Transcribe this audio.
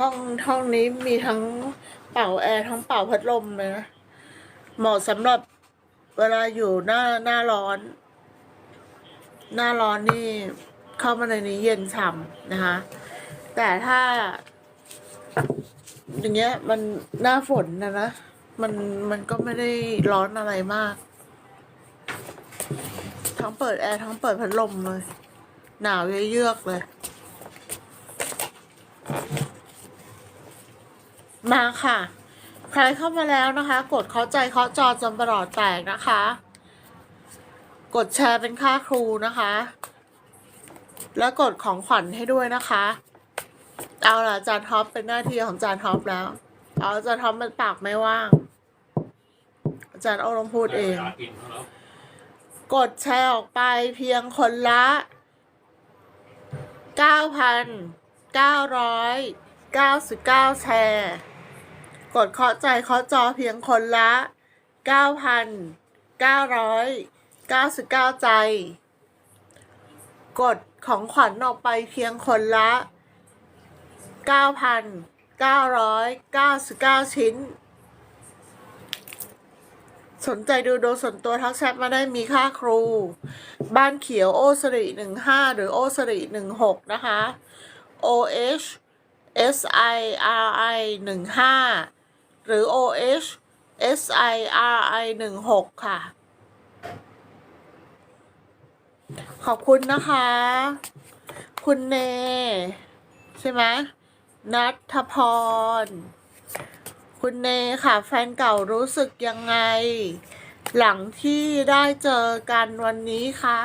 ห้องห้องนี้มีทั้งเป่าแอร์ทั้งเป่าพัดลมเลยนะเหมาะสำหรับเวลาอยู่หน้าหน้าร้อน หน้าร้อนนี่เข้ามาในนี้เย็นฉ่ำนะคะ แต่ถ้า อย่างเงี้ย มันหน้าฝนนะนะมันมันก็ไม่ได้ร้อนอะไรมาก ทั้งเปิดแอร์ทั้งเปิดพัดลมเลย หนาวเยือกเลย มาค่ะ ใครเข้ามาแล้วนะคะ กดเข้าใจเคาะจอจนประหลอดแตกนะคะ กดแชร์เป็นค่าครูนะคะ แล้วกดของขวัญให้ด้วยนะคะ เอาล่ะจารย์ท็อปเป็นหน้าที่ของจารย์ท็อปแล้ว เอาจารย์ท็อปเป็นปากไม่ว่างอาจารย์เอาลงพูดเองกินเขาแล้วกดแชร์ออกไปเพียงคนละ9,999แชร์ กดเคาะใจเคาะจอเพียงคนละ 9,999 ใจ กดของขวัญออกไปเพียงคนละ 9,999 ชิ้น สนใจดูโดยส่วนตัวทักแชทมาได้มีค่าครู บ้านเขียวโอสริหนึ่งห้าหรือโอสริหนึ่งหกนะคะ O H S I R I หนึ่ง หรือ O H S I R I หนึ่งหกค่ะ ขอบคุณนะคะ คุณเน ใช่ไหมนัทพร คุณเนค่ะ แฟนเก่ารู้สึกยังไง หลังที่ได้เจอกันวันนี้คะ